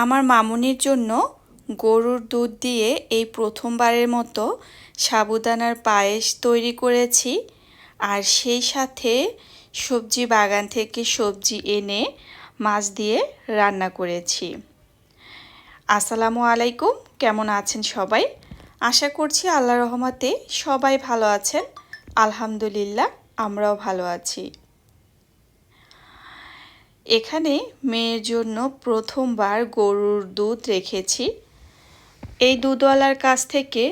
আমার মামুনির জন্য গরুর দুধ দিয়ে এই প্রথমবারের মতো সাবুদানার পায়েস তৈরি করেছি। আর সেই সাথে সবজি বাগান থেকে সবজি এনে মাছ দিয়ে রান্না করেছি। আসসালামু আলাইকুম, কেমন আছেন সবাই? আশা করছি আল্লাহ রহমাতে সবাই ভালো আছেন। আলহামদুলিল্লাহ, আমরাও ভালো আছি। এখানে মেয়ের জন্য প্রথমবার গরুর দুধ রেখেছি। এই দুধওয়ালার কাছ থেকে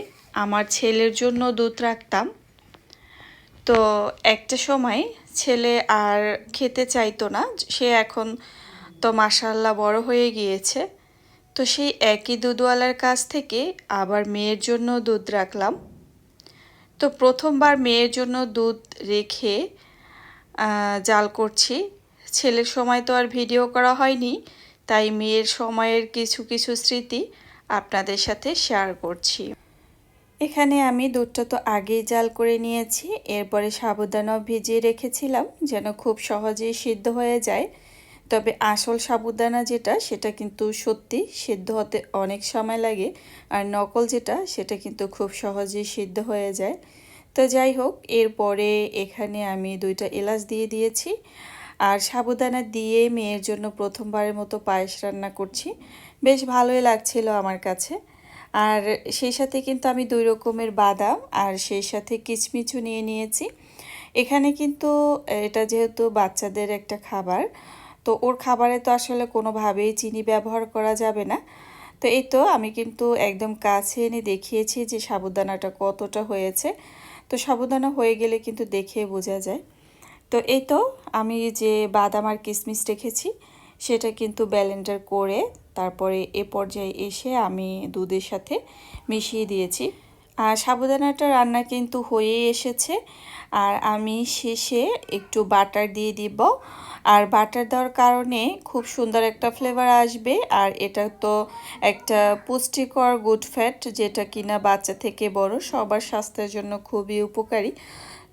আমার ছেলের জন্য দুধ রাখতাম। তো একটা সময় ছেলে আর খেতে চাইতো না, সে এখন তো মাসাল্লাহ বড় হয়ে গিয়েছে। তো সেই একই দুধওয়ালার কাছ থেকে আবার মেয়ের জন্য দুধ রাখলাম। তো প্রথমবার মেয়ের জন্য দুধ রেখে জাল করছি। ছেলের সময় তো আর ভিডিও করা হয়নি, তাই মেয়ের সময়ের কিছু কিছু স্মৃতি আপনাদের সাথে শেয়ার করছি। এখানে আমি দুধটা তো আগেই জাল করে নিয়েছি, এরপরে সাবুদানাও ভিজিয়ে রেখেছিলাম যেন খুব সহজেই সিদ্ধ হয়ে যায়। তবে আসল সাবুদানা যেটা, সেটা কিন্তু সত্যি সিদ্ধ হতে অনেক সময় লাগে, আর নকল যেটা, সেটা কিন্তু খুব সহজেই সিদ্ধ হয়ে যায়। তো যাই হোক, এরপরে এখানে আমি দুইটা এলাচ দিয়ে দিয়েছি আর সাবুদানা দিয়ে মেয়ের জন্য প্রথমবারের মতো পায়েস রান্না করছি। বেশ ভালোই লাগছিল আমার কাছে। আর সেই সাথে কিন্তু আমি দুই রকমের বাদাম আর সেই সাথে কিচমিচু নিয়ে নিয়েছি। এখানে কিন্তু, এটা যেহেতু বাচ্চাদের একটা খাবার, তো ওর খাবারে তো আসলে কোনোভাবেই চিনি ব্যবহার করা যাবে না। তো এই তো আমি কিন্তু একদম কাছে এনে দেখিয়েছি যে সাবুদানাটা কতটা হয়েছে। তো সাবুদানা হয়ে গেলে কিন্তু দেখে বোঝা যায়। তো এই তো আমি যে বাদাম আর কিশমিশ রেখেছি, সেটা কিন্তু ব্যালেন্ডার করে তারপরে এ পর্যায়ে এসে আমি দুধের সাথে মিশিয়ে দিয়েছি। আর সাবুদানাটা রান্না কিন্তু হয়ে এসেছে। আর আমি শেষে একটু বাটার দিয়ে দিব। আর বাটার দেওয়ার কারণে খুব সুন্দর একটা ফ্লেভার আসবে। আর এটা তো একটা পুষ্টিকর গুড ফ্যাট, যেটা কিনা বাচ্চা থেকে বড়, সবার স্বাস্থ্যের জন্য খুবই উপকারী।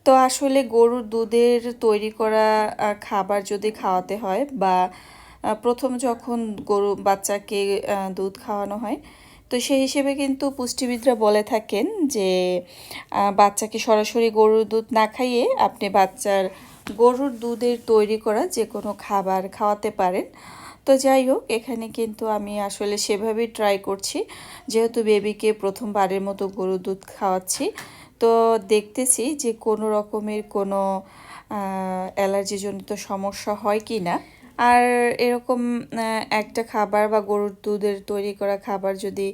তো আসলে গরুর দুধের তৈরি করা খাবার যদি খাওয়াতে হয় বা প্রথম যখন গরু, বাচ্চাকে দুধ খাওয়ানো হয়, তো সেই হিসেবে কিন্তু পুষ্টিবিদরা বলে থাকেন যে বাচ্চাকে সরাসরি গরুর দুধ না খাইয়ে আপনি বাচ্চার গরুর দুধের তৈরি করা যে কোনো খাবার খাওয়াতে পারেন। তো যাই হোক, এখানে কিন্তু আমি আসলে সেভাবেই ট্রাই করছি। যেহেতু বেবিকে প্রথমবারের মতো গরুর দুধ খাওয়াচ্ছি তো দেখতেছি যে কোনো রকমের কোনো অ্যালার্জিজনিত সমস্যা হয় কি না। আর এরকম একটা খাবার বা গরুর দুধের তৈরি করা খাবার যদি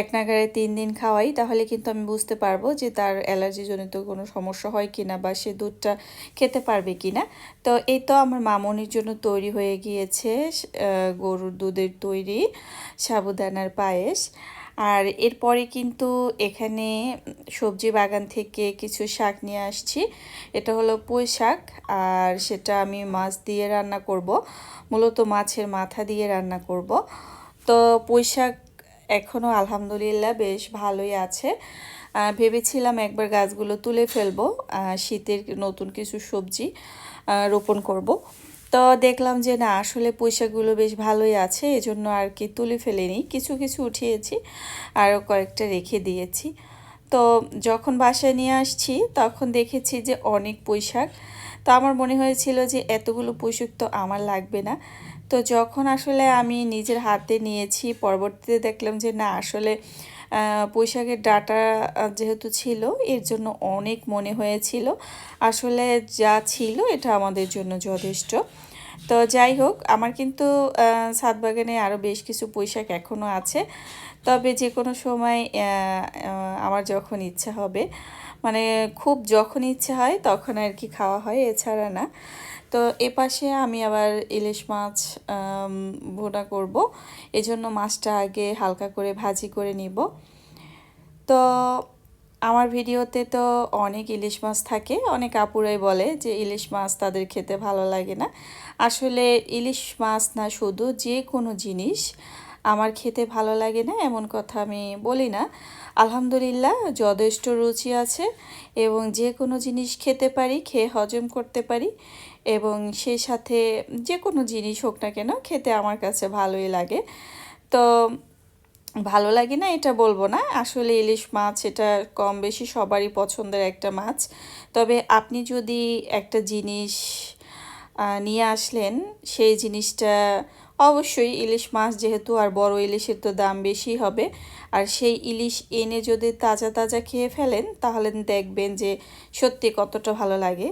এক নাগারে তিন দিন খাওয়াই, তাহলে কিন্তু আমি বুঝতে পারব যে তার অ্যালার্জিজনিত কোনো সমস্যা হয় কি না বা সে দুধটা খেতে পারবে কি না। তো এই তো আমার মামনির জন্য তৈরি হয়ে গিয়েছে গরুর দুধের তৈরি সাবুদানার পায়েস। আর এরপরে কিন্তু এখানে সবজি বাগান থেকে কিছু শাক নিয়ে আসছি। এটা হলো পুঁই শাক আর সেটা আমি মাছ দিয়ে রান্না করব। মূলত মাছের মাথা দিয়ে রান্না করব। তো পুঁই শাক এখনও আলহামদুলিল্লাহ বেশ ভালোই আছে। ভেবেছিলাম একবার গাছগুলো তুলে ফেলব। শীতের নতুন কিছু সবজি রোপণ করব। তো দেখলাম যে না, আসলে পয়সাগুলো বেশ ভালোই আছে, এজন্য আর কি তুলে ফেলেনি। কিছু কিছু উঠিয়েছি আরও কয়েকটা রেখে দিয়েছি। তো যখন বাসায় নিয়ে আসছি, তখন দেখেছি যে অনেক পোশাক তো আমার মনে হয়েছিল যে এতগুলো পোশাক তো আমার লাগবে না। তো যখন আসলে আমি নিজের হাতে নিয়েছি, পরবর্তীতে দেখলাম যে না, আসলে পোশাকের ডাটা যেহেতু ছিল, এর জন্য অনেক মনে হয়েছিল। আসলে যা ছিল, এটা আমাদের জন্য যথেষ্ট। তো যাই হোক, আমার কিন্তু ছাদ বাগানে আরও বেশ কিছু পোশাক এখনও আছে। তবে যে কোনো সময় আমার যখন ইচ্ছা হবে মানে খুব যখন ইচ্ছে হয়, তখন আর কি খাওয়া হয়, এছাড়া না। তো এ পাশে আমি আবার ইলিশ মাছ ভোনা করব। এজন্য মাছটা আগে হালকা করে ভাজি করে নিব। তো আমার ভিডিওতে তো অনেক ইলিশ মাছ থাকে। অনেক আপুরাই বলে যে ইলিশ মাছ তাদের খেতে ভালো লাগে না। আসলে ইলিশ মাছ না, শুধু যে কোনো জিনিস আমার খেতে ভালো লাগে না এমন কথা আমি বলি না। আলহামদুলিল্লাহ, যথেষ্ট রুচি আছে এবং যে কোনো জিনিস খেতে পারি, খেয়ে হজম করতে পারি। এবং সেই সাথে যে কোনো জিনিস হোক না কেন খেতে আমার কাছে ভালোই লাগে। তো ভালো লাগে না এটা বলব না। আসলে ইলিশ মাছ এটা কম বেশি সবারই পছন্দের একটা মাছ। তবে আপনি যদি একটা জিনিস নিয়ে আসলেন, সেই জিনিসটা অবশ্যই ইলিশ মাছ যেহেতু আর বড় ইলিশের তো দাম বেশি হবে, আর সেই ইলিশ এনে যদি তাজা তাজা খেয়ে ফেলেন, তাহলে দেখবেন যে সত্যি কতটা ভালো লাগে।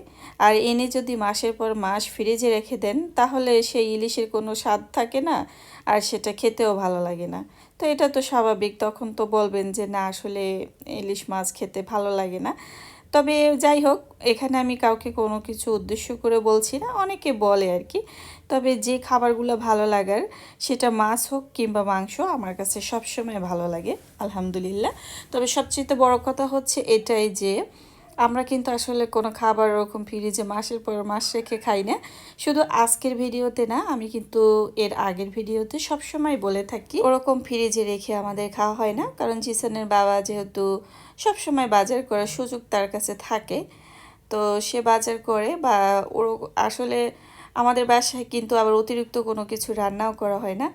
আর এনে যদি মাসের পর মাস ফ্রিজে রেখে দেন, তাহলে সেই ইলিশের কোনো স্বাদ থাকে না, আর সেটা খেতেও ভালো লাগে না। তো এটা তো স্বাভাবিক, তখন তো বলবেন যে না, আসলে ইলিশ মাছ খেতে ভালো লাগে না। তবে যাই হোক, এখানে আমি কাউকে কোনো কিছু উদ্দেশ্য করে বলছি না, অনেকে বলে আর কি। তবে যে খাবারগুলো ভালো লাগার, সেটা মাছ হোক কিংবা মাংস, আমার কাছে সবসময় ভালো লাগে, আলহামদুলিল্লাহ। তবে সবচেয়ে বড় কথা হচ্ছে এটাই যে, আমরা কিন্তু আসলে কোনো খাবার ওরকম ফ্রিজে মাসের পর মাস রেখে খাই না। শুধু আজকের ভিডিওতে না, আমি কিন্তু এর আগের ভিডিওতে সবসময় বলে থাকি, ওরকম ফ্রিজে রেখে আমাদের খাওয়া হয় না। কারণ জিসানের বাবা যেহেতু সবসময় বাজার করার সুযোগ তার কাছে থাকে। তো সে বাজার করে বা ওর আসলে আমাদের বাসায় কিন্তু আবার অতিরিক্ত কোনো কিছু রান্নাও করা হয় না।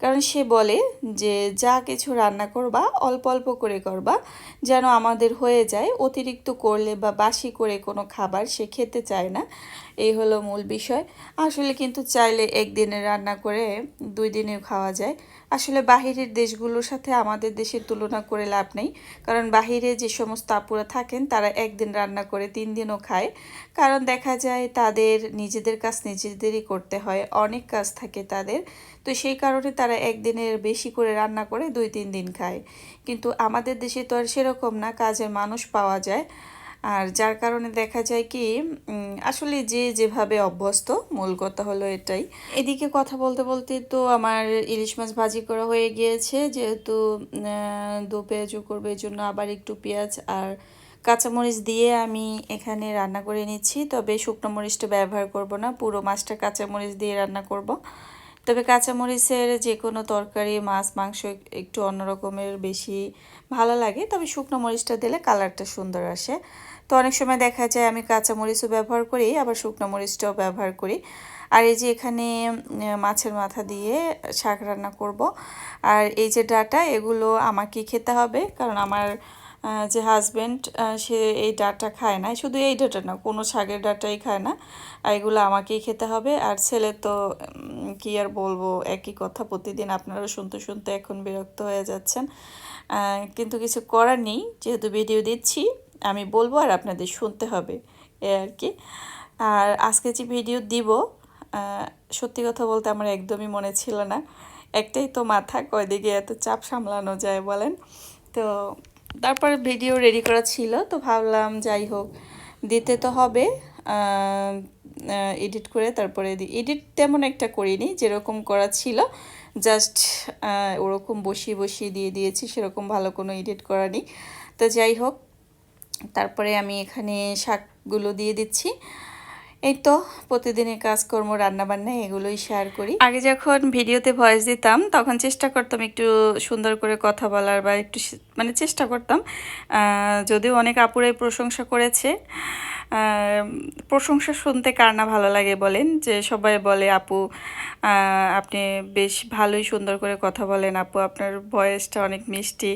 কারণ সে বলে যে, যা কিছু রান্না করবা, অল্প অল্প করে করবা, যেন আমাদের হয়ে যায়। অতিরিক্ত করলে বা বাসি করে কোনো খাবার সে খেতে চায় না। এই হলো মূল বিষয়। আসলে কিন্তু চাইলে একদিনে রান্না করে দুই দিনেও খাওয়া যায়। আসলে বাহিরের দেশগুলোর সাথে আমাদের দেশের তুলনা করে লাভ নেই। কারণ বাহিরে যে সমস্ত আপুরা থাকেন, তারা একদিন রান্না করে, তিন দিনও খায়। কারণ দেখা যায় তাদের নিজেদের কাজ নিজেদেরই করতে হয়, অনেক কাজ থাকে তাদের। তো সেই কারণে তারা একদিনের বেশি করে রান্না করে দুই, তিন দিন খায়। কিন্তু আমাদের দেশে তো আর সেরকম না, কাজের মানুষ পাওয়া যায়। আর যার কারণে দেখা যায় কি আসলে যে যেভাবে অভ্যস্ত, মূল কথা হলো এটাই। এদিকে কথা বলতে বলতে তো আমার ইলিশ মাছ ভাজি করা হয়ে গিয়েছে, যেহেতু দু পেঁয়াজও করবে এই জন্য আবার একটু পেঁয়াজ আর কাঁচামরিচ দিয়ে আমি এখানে রান্না করে নিচ্ছি। তবে শুকনো মরিচটা ব্যবহার করব না, পুরো মাছটা কাঁচামরিচ দিয়ে রান্না করব। তবে কাঁচামরিচের যে কোনো তরকারি, মাছ, মাংস একটু অন্যরকমের বেশি ভালো লাগে। তবে শুকনো মরিচটা দিলে কালারটা সুন্দর আসে। তো অনেক সময় দেখা যায় আমি কাঁচা মরিচও ব্যবহার করি, আবার শুকনো মরিচটাও ব্যবহার করি। আর এই যে এখানে মাছের মাথা দিয়ে শাক রান্না করব। আর এই যে ডাটা, এগুলো আমাকে খেতে হবে, কারণ আমার যে হাজব্যান্ড সে এই ডাটা খায় না। শুধু এই ডাটা না, কোনো শাকের ডাটাই খায় না। এগুলো আমাকেই খেতে হবে। আর ছেলে তো কি আর বলব, একই কথা প্রতিদিন। আপনারা শুনতে শুনতে এখন বিরক্ত হয়ে যাচ্ছেন। কিন্তু কিছু করার নেই, যেহেতু ভিডিও দিচ্ছি। আমি বলব আর আপনাদের শুনতে হবে, এ আর কি। আর আজকে যে ভিডিও দিব সত্যি কথা বলতে আমার একদমই মনে ছিল না। একটাই তো মাথা, কয়দিকে এত চাপ সামলানো যায় বলেন। তো তারপর ভিডিও রেডি করা ছিল, তো ভাবলাম যাই হোক, দিতে তো হবে এডিট করে তারপরে দিই এডিট তেমন একটা করিনি, যেরকম করা ছিল জাস্ট ওরকম বসিয়ে বসিয়ে দিয়ে দিয়েছি, সেরকম ভালো কোনো এডিট করা নেই। তো যাই হোক তারপরে আমি এখানে শাকগুলো দিয়ে দিচ্ছি। এই তো প্রতিদিনের কাজকর্ম, রান্নাবান্না, এগুলোই শেয়ার করি। আগে যখন ভিডিওতে ভয়েস দিতাম, তখন চেষ্টা করতাম একটু সুন্দর করে কথা বলার বা একটু মানে চেষ্টা করতাম। যদিও অনেক আপুরাই প্রশংসা করেছে। প্রশংসা শুনতে কার না ভালো লাগে বলেন? যে সবাই বলে, আপু আপনি বেশ ভালোই সুন্দর করে কথা বলেন, আপু, আপনার ভয়েসটা অনেক মিষ্টি।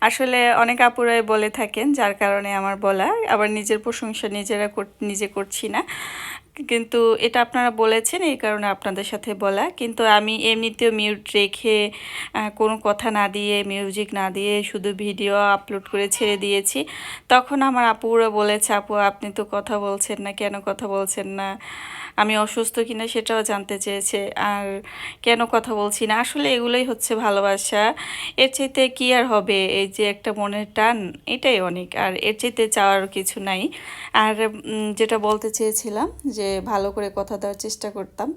আসলে অনেক আপুরাই বলে থাকেন, যার কারণে আমার বলা আবার নিজের প্রশংসা নিজেরা নিজে করছি না। কিন্তু এটা আপনারা বলেছেন, এই কারণে আপনাদের সাথে বলা। কিন্তু আমি এমনিতেও মিউট রেখে কোনো কথা না দিয়ে মিউজিক না দিয়ে শুধু ভিডিও আপলোড করে ছেড়ে দিয়েছি। তখন আমার আপুরা বলেছে, আপু, আপনি তো কথা বলছেন না, কেন কথা বলছেন না? আমি অসুস্থ কিনা সেটাও জানতে চেয়েছে, আর কেন কথা বলছি না? আসলে এগুলোই হচ্ছে ভালোবাসা। এর চাইতে কি আর হবে? এই যে একটা মনের টান, এটাই অনেক। আর এর চাইতে চাওয়ার কিছু নাই। আর যেটা বলতে চেয়েছিলাম যে ভালো করে কথা দেওয়ার চেষ্টা করতাম।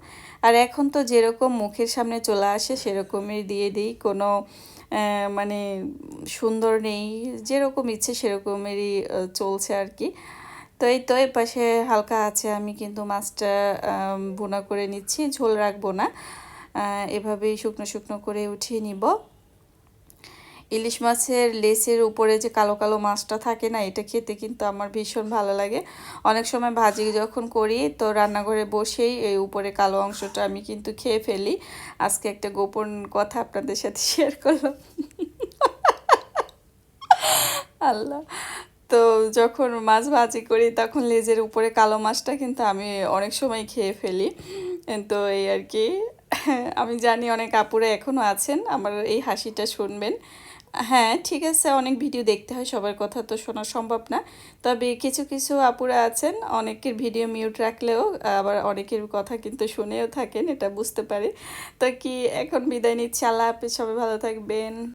আর এখন তো যেরকম মুখের সামনে চলে আসে, সেরকমই দিয়ে দিই। কোনো মানে সুন্দর নেই, যেরকম ইচ্ছে সেরকমেরই চলছে আর কি। তো এই তো পাশে হালকা আছে, আমি কিন্তু মাছটা বোনা করে নিচ্ছি, ঝোল রাখব না। এভাবেই শুকনো শুকনো করে উঠিয়ে নিব। ইলিশ মাছের লেসের উপরে যে কালো কালো মাছটা থাকে না, এটা খেতে কিন্তু আমার ভীষণ ভালো লাগে। অনেক সময় ভাজি যখন করি, তো রান্নাঘরে বসেই এই উপরে কালো অংশটা আমি কিন্তু খেয়ে ফেলি। আজকে একটা গোপন কথা আপনাদের সাথে শেয়ার করলাম। আল্লাহ। তো যখন মাছ ভাজি করি, তখন লেজের উপরে কালো মাছটা কিন্তু আমি অনেক সময় খেয়ে ফেলি। তো এই আর কি। আমি জানি অনেক আপুরা এখনও আছেন, আমার এই হাসিটা শুনবেন। হ্যাঁ ঠিক আছে, অনেক ভিডিও দেখতে হয়, সবার কথা তো শোনা সম্ভব না। তবে কিছু কিছু আপুরা আছেন, অনেকের ভিডিও মিউট রাখলেও আবার অনেকের কথা কিন্তু শুনেও থাকেন, এটা বুঝতে পারি। তো কি, এখন বিদায় নিচ্ছি, আল্লাহ হাফিজ, সবাই ভালো থাকবেন।